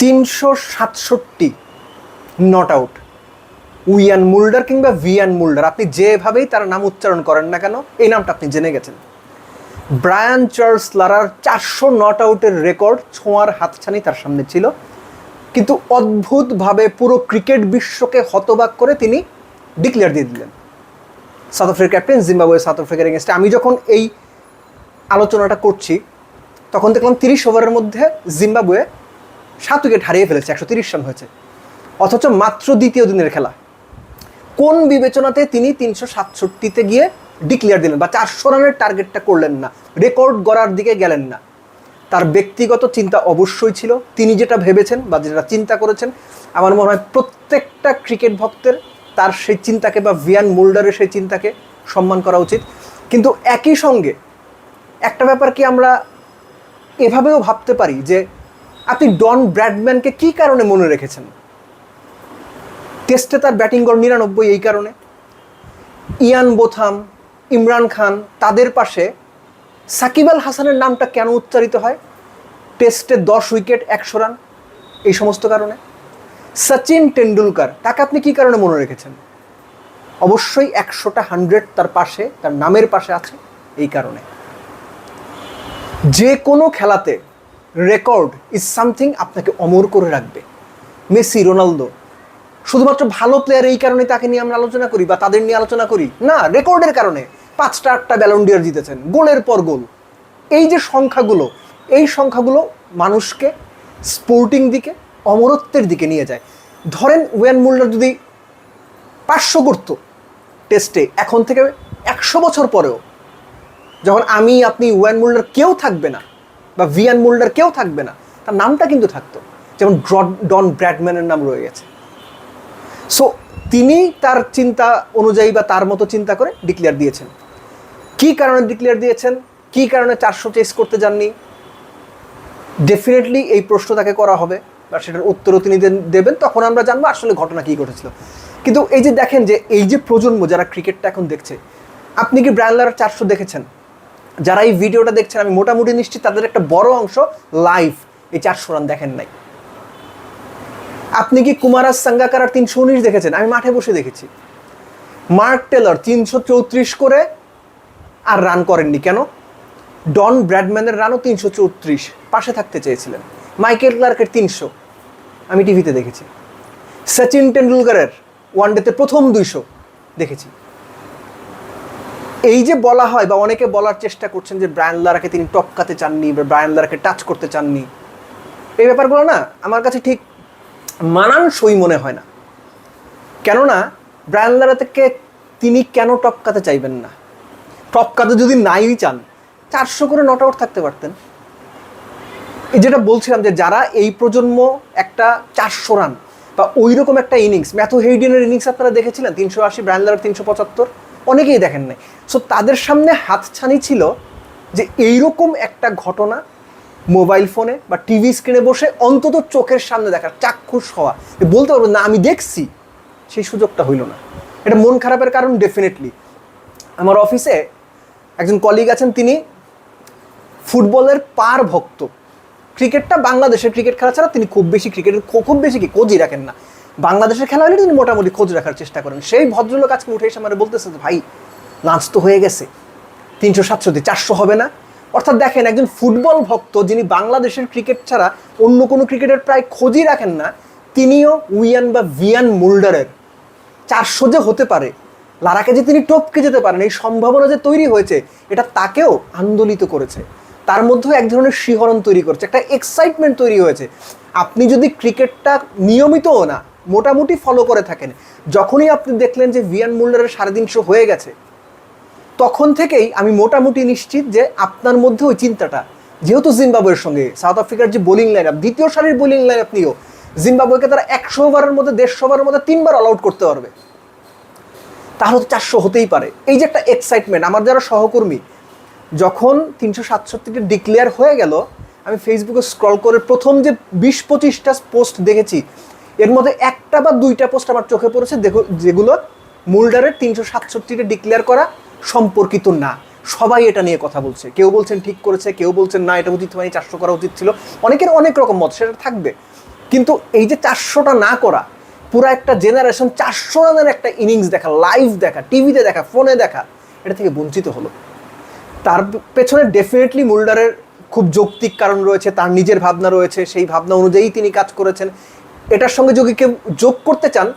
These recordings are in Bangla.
তিনশো সাতষট্টি নট আউট উইয়ান মুল্ডার কিংবা ভিয়ান মুল্ডার, আপনি যেভাবেই তার নাম উচ্চারণ করেন না কেন, এই নামটা আপনি জেনে গেছেন। ব্রায়ান চার্লস লারার চারশো নট আউটের রেকর্ড ছোঁয়ার হাতছানি তার সামনে ছিল। কিন্তু অদ্ভুতভাবে পুরো ক্রিকেট বিশ্বকে হতবাক করে তিনি ডিক্লেয়ার দিয়ে দিলেন। সাউথ আফ্রিকার ক্যাপ্টেন জিম্বাবুয়ে সাউথ আফ্রিকার এগেনস্টে আমি যখন এই আলোচনাটা করছি, তখন দেখলাম তিরিশ ওভারের মধ্যে জিম্বাবুয়ে সাত উইকেট হারিয়ে ফেলেছে, একশো তিরিশ রান হয়েছে। অথচ মাত্র দ্বিতীয় দিনের খেলা। কোন বিবেচনাতে তিনি তিনশো সাতষট্টিতে গিয়ে ডিক্লেয়ার দিলেন বা চারশো রানের টার্গেটটা করলেন না রেকর্ড গড়ার দিকে গেলেন না? তার ব্যক্তিগত চিন্তা অবশ্যই ছিল। তিনি যেটা ভেবেছেন বা যেটা চিন্তা করেছেন, আমার মনে হয় প্রত্যেকটা ক্রিকেট ভক্তের তার সেই চিন্তাকে বা ভিয়ান মোল্ডারের সেই চিন্তাকে সম্মান করা উচিত। কিন্তু একই সঙ্গে একটা ব্যাপার কি আমরা এভাবেও ভাবতে পারি যে আপনি ডন ব্র্যাডম্যানকে কি কারণে মনে রেখেছেন? টেস্টে তার ব্যাটিং গড় নিরানব্বই এই কারণে। ইয়ান বোথাম, ইমরান খান, তাদের পাশে সাকিব আল হাসানের নামটা কেন উচ্চারিত হয়? টেস্টে দশ উইকেট, একশো রান, এই সমস্ত কারণে। সচিন টেন্ডুলকার তাকে আপনি কি কারণে মনে রেখেছেন? অবশ্যই একশোটা হান্ড্রেড তার পাশে, তার নামের পাশে আছে এই কারণে। যে কোনো খেলাতে রেকর্ড ইজ সামথিং আপনাকে অমর করে রাখবে। মেসি, রোনালদো, শুধুমাত্র ভালো প্লেয়ার এই কারণে তাকে নিয়ে আমরা আলোচনা করি বা তাদের নিয়ে আলোচনা করি? না রেকর্ডের কারণে। পাঁচটা, আটটা ব্যালন্ডিয়ার জিতেছেন, গোলের পর গোল। এই যে সংখ্যাগুলো, এই সংখ্যাগুলো মানুষকে স্পোর্টিং দিকে, অমরত্বের দিকে নিয়ে যায়। ধরেন ওয়েন মুল্লার যদি পাঁচশো করতো টেস্টে এখন থেকে একশো বছর পরেও, যখন আমি, আপনি ওয়ান মুল্ডার কেউ থাকবে না বা ভিয়ান মোল্ডার কেউ থাকবে না। তার নামটা কিন্তু থাকতো। যেমন ডন ব্র্যাডম্যানের নাম রয়ে গেছে। সো তিনি তার চিন্তা অনুযায়ী বা তার মতো চিন্তা করে ডিক্লেয়ার দিয়েছেন। কি কারণে ডিক্লেয়ার দিয়েছেন? কি কারণে চারশো চেস করতে যাননি? ডেফিনেটলি এই প্রশ্ন তাকে করা হবে বা সেটার উত্তরও তিনি দেবেন। তখন আমরা জানব আসলে ঘটনা কী ঘটেছিল। কিন্তু এই যে দেখেন যে এই যে প্রজন্ম যারা ক্রিকেটটা এখন দেখছে, আপনি কি ব্রায়ানলার চারশো দেখেছেন? যারা এই ভিডিওটা দেখছেন, আমি মোটামুটি নিশ্চিত তাদের একটা বড় অংশ লাইভ এই চারশো রান দেখেন নাই। আপনি কি কুমারাজ সাঙ্গাকার আর তিনশো উনিশ দেখেছেন? আমি মাঠে বসে দেখেছি। মার্ক টেলর তিনশো চৌত্রিশ করে আর রান করেননি কেন? ডন ব্র্যাডম্যানের রানও তিনশো চৌত্রিশ, পাশে থাকতে চেয়েছিলেন। মাইকেল ক্লার্কের তিনশো, আমি টিভিতে দেখেছি। সচিন টেন্ডুলকারের ওয়ানডেতে প্রথম দুইশো দেখেছি। এই যে বলা হয়, বা অনেকে বলার চেষ্টা করছেন যে ব্রায়ান লারাকে তিনি টপকাতে চাননি, বা ব্রায়ান লারাকে টাচ করতে চাননি। এই ব্যাপারগুলো না আমার কাছে ঠিক মানানসই মনে হয় না। কেননা, ব্রায়ান লারাকে তিনি কেন টপকাতে চাইবেন না? টপকাতে যদি নাই চান, চারশো করে নট আউট থাকতে পারতেন। এই যেটা বলছিলাম যে যারা এই প্রজন্ম একটা চারশো রান বা ওই রকম একটা ইনিংস ম্যাথু হেইডেনের ইনিংস আপনারা দেখেছিলেন, তিনশো আশি ব্র্যান্ডলার তিনশো পঁচাত্তর? অনেকেই দেখেন নাই। সো তাদের সামনে হাতছানি ছিল যে এইরকম একটা ঘটনা মোবাইল ফোনে বা টিভি স্ক্রিনে বসে অন্তত চোখের সামনে দেখার চাক্ষুষ হওয়া। বলতে পারব না, আমি দেখছি, সেই সুযোগটা হইল না। এটা মন খারাপের কারণ ডেফিনেটলি আমার অফিসে একজন কলিগ আছেন, তিনি ফুটবলের পার ভক্ত। ক্রিকেটটা বাংলাদেশের ক্রিকেট খেলা ছাড়া তিনি খুব বেশি ক্রিকেটের, খুব বেশি কি, খোঁজই রাখেন না। বাংলাদেশের খেলা হলে তিনি মোটামুটি খোঁজ রাখার চেষ্টা করেন, সেই ভদ্রলোক আজকে উঠে এসে আমার বলতেছে ভাই, লাঞ্চ তো হয়ে গেছে। তিনশো, সাতশো সাতশোতে চারশো হবে না? অর্থাৎ দেখেন একজন ফুটবল ভক্ত যিনি বাংলাদেশের ক্রিকেট ছাড়া অন্য কোনো ক্রিকেটের প্রায় খোঁজই রাখেন না, তিনিও উইয়ান বা ভিয়ান মুল্ডারের। চারশো যে হতে পারে, লারাকে যে তিনি টপকে যেতে পারেন, এই সম্ভাবনা যে তৈরি হয়েছে, এটা তাকেও আন্দোলিত করেছে। তার মধ্যেও এক ধরনের শিহরণ তৈরি করেছে, একটা এক্সাইটমেন্ট তৈরি হয়েছে। আপনি যদি ক্রিকেটটা নিয়মিতও না মোটামুটি ফলো করে থাকেন। যখনই আপনি দেখলেন যে ভিয়ান মুল্লারের সাড়ে তিনশো হয়ে গেছে, তখন থেকেই আমি মোটামুটি নিশ্চিত যে আপনার মধ্যে ওই চিন্তাটা, যেহেতু জিম্বাবুয়ের সঙ্গে, সাউথ আফ্রিকার যে বোলিং লাইন আপ দ্বিতীয় সারির বোলিং লাইন আপ নিয়েও, জিম্বাবুয়েকে তারা একশো ওভারের মধ্যে, দেড়শো ওভারের মধ্যে তিনবার অল আউট করতে পারবে। তাহলে তো চারশো হতেই পারে। এই যে একটা এক্সাইটমেন্ট আমার যারা সহকর্মী, যখন তিনশো সাতষট্টিটি ডিক্লেয়ার হয়ে গেল, আমি ফেসবুকে স্ক্রল করে প্রথম যে বিশ পঁচিশটা পোস্ট দেখেছি এর মধ্যে একটা বা দুইটা পোস্ট আমার চোখে পড়েছে, দেখো, যেগুলো মুল্ডারের তিনশো সাতষট্টিটা ডিক্লেয়ার করা সম্পর্কিত না। সবাই এটা নিয়ে কথা বলছে। কেউ বলছেন ঠিক করেছে, কেউ বলছেন না, এটা উচিত হয়নি, চারশো করা উচিত ছিল। অনেকের অনেক রকম মত, সেটা থাকবে। কিন্তু এই যে চারশোটা না করা, পুরো একটা জেনারেশন চারশো রানের একটা ইনিংস দেখা লাইভ দেখা টিভিতে দেখা ফোনে দেখা, এটা থেকে বঞ্চিত হলো। তার পেছনে ডেফিনেটলি মুল্ডারের খুব যৌক্তিক কারণ রয়েছে, তার নিজের ভাবনা রয়েছে, সেই ভাবনা অনুযায়ী তিনি কাজ করেছেন। এটার সঙ্গে যদি কেউ যোগ করতে চান,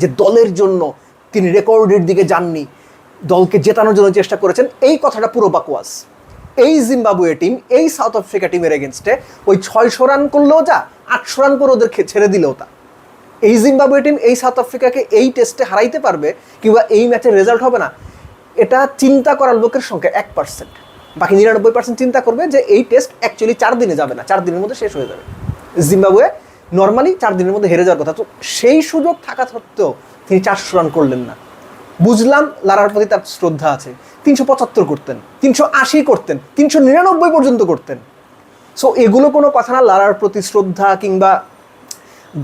যে দলের জন্য তিনি রেকর্ডের দিকে যাননি, দলকে জেতানোর জন্য চেষ্টা করেছেন, এই কথাটা পুরো বাকওয়াস এই জিম্বাবুয়ে টিম, এই সাউথ আফ্রিকা টিমের এগেনস্টে ওই ছয়শো রান করলেও যা, আটশো রান করে ওদের ছেড়ে দিলেও তা। এই জিম্বাবুয়ে টিম, এই সাউথ আফ্রিকাকে এই টেস্টে হারাইতে পারবে কিংবা এই ম্যাচের রেজাল্ট হবে না, এটা চিন্তা করার লোকের সংখ্যা এক পার্সেন্ট বাকি নিরানব্বই পার্সেন্ট চিন্তা করবে যে এই টেস্ট অ্যাকচুয়ালি চার দিনে যাবে না, চার দিনের মধ্যে শেষ হয়ে যাবে। জিম্বাবুয়ে নর্মালি চার দিনের মধ্যে হেরে যাওয়ার কথা। তো সেই সুযোগ থাকা সত্ত্বেও তিনি চারশো রান করলেন না। বুঝলাম লারার প্রতি তার শ্রদ্ধা আছে। তিনশো পঁচাত্তর করতেন, তিনশো আশি করতেন, তিনশো নিরানব্বই পর্যন্ত করতেন। সো এগুলো কোনো কথা না, লারার প্রতি শ্রদ্ধা কিংবা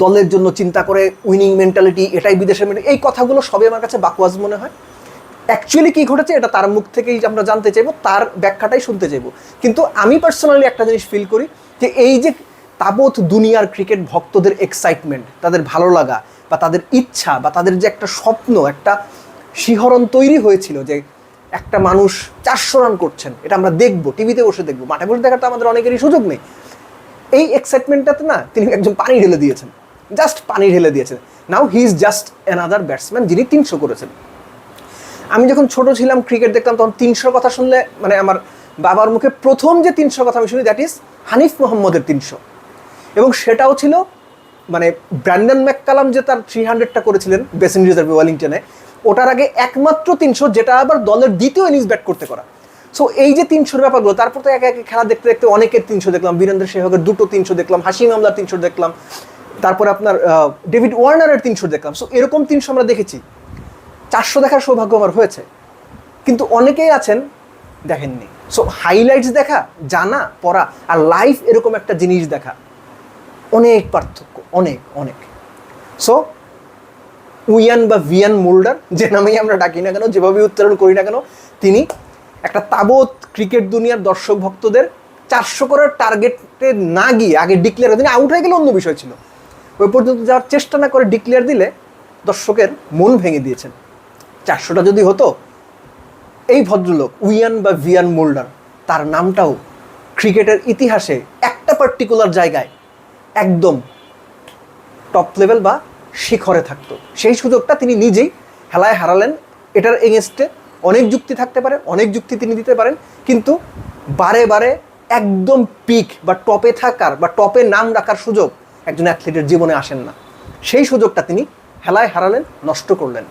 দলের জন্য চিন্তা করে উইনিং মেন্টালিটি এটাই বিদেশের মেন্টালিটি এই কথাগুলো সবই আমার কাছে বাকওয়াজ মনে হয়। অ্যাকচুয়ালি কী ঘটেছে, এটা তার মুখ থেকেই আমরা জানতে চাইব, তার ব্যাখ্যাটাই শুনতে চাইব। কিন্তু আমি পার্সোনালি একটা জিনিস ফিল করি যে এই যে তাবৎ দুনিয়ার ক্রিকেট ভক্তদের এক্সাইটমেন্ট তাদের ভালো লাগা বা তাদের ইচ্ছা বা তাদের যে একটা স্বপ্ন, একটা শিহরণ তৈরি হয়েছিল যে একটা মানুষ চারশো রান করছেন, এটা আমরা দেখব, টিভিতে বসে দেখব, মাঠে বসে দেখার তো আমাদের অনেকেরই সুযোগ নেই। এই এক্সাইটমেন্টটাতে না তিনি একজন পানি ঢেলে দিয়েছেন জাস্ট পানি ঢেলে দিয়েছেন। Now he is just another batsman যিনি তিনশো করেছেন। আমি যখন ছোট ছিলাম, ক্রিকেট দেখতাম, তখন তিনশোর কথা শুনলে মানে আমার বাবার মুখে প্রথম যে তিনশোর কথা আমি শুনি দ্যাট ইজ হানিফ মোহাম্মদের তিনশো। এবং সেটাও ছিল মানে ব্র্যান্ডন ম্যাককালাম যে তার থ্রি হান্ড্রেডটা করেছিলেন বেসিন রিজার্ভ ওয়েলিংটনে, ওটার আগে একমাত্র তিনশো যেটা আবার দলের দ্বিতীয় ইনিংস ব্যাট করতে করা। সো এই যে তিনশোর ব্যাপারগুলো, তারপর তো একে একে খেলা দেখতে দেখতে অনেকের তিনশো দেখলাম, বীরেন্দ্র সেহকের দুটো তিনশো দেখলাম হাসিম আমলার তিনশো দেখলাম, তারপরে আপনার ডেভিড ওয়ার্নারের তিনশো দেখলাম। সো এরকম তিনশো আমরা দেখেছি। চারশো দেখার সৌভাগ্য আমার হয়েছে। কিন্তু অনেকেই আছেন, দেখেননি। সো হাইলাইটস দেখা, জানা, পড়া, আর লাইফ এরকম একটা জিনিস দেখা। অনেক পার্থক্য, অনেক অনেক। সো উইয়ান বা ভিয়ান মোল্ডার, যে নামেই আমরা ডাকি না কেন যেভাবে উচ্চারণ করি না কেন, তিনি একটা তাবৎ ক্রিকেট দুনিয়ার দর্শক ভক্তদের চারশো করার টার্গেটে না গিয়ে, আগে ডিক্লেয়ার তিনি আউট হয়ে গেলে অন্য বিষয় ছিল। ওই পর্যন্ত যাওয়ার চেষ্টা না করে ডিক্লেয়ার দিলে, দর্শকের মন ভেঙে দিয়েছেন। চারশোটা যদি হতো, এই ভদ্রলোক, উইয়ান বা ভিয়ান মোল্ডার, তার নামটাও ক্রিকেটের ইতিহাসে একটা পার্টিকুলার জায়গায় একদম টপ লেভেল বা শিখরে থাকতো। সেই সুযোগটা তিনি নিজেই হেলায় হারালেন। এটার এগেনস্টে অনেক যুক্তি থাকতে পারে, অনেক যুক্তি তিনি দিতে পারেন, কিন্তু বারে বারে একদম পিক বা টপে থাকার বা টপে নাম রাখার সুযোগ একজন অ্যাথলিটের জীবনে আসেন না। সেই সুযোগটা তিনি হেলায় হারালেন, নষ্ট করলেন।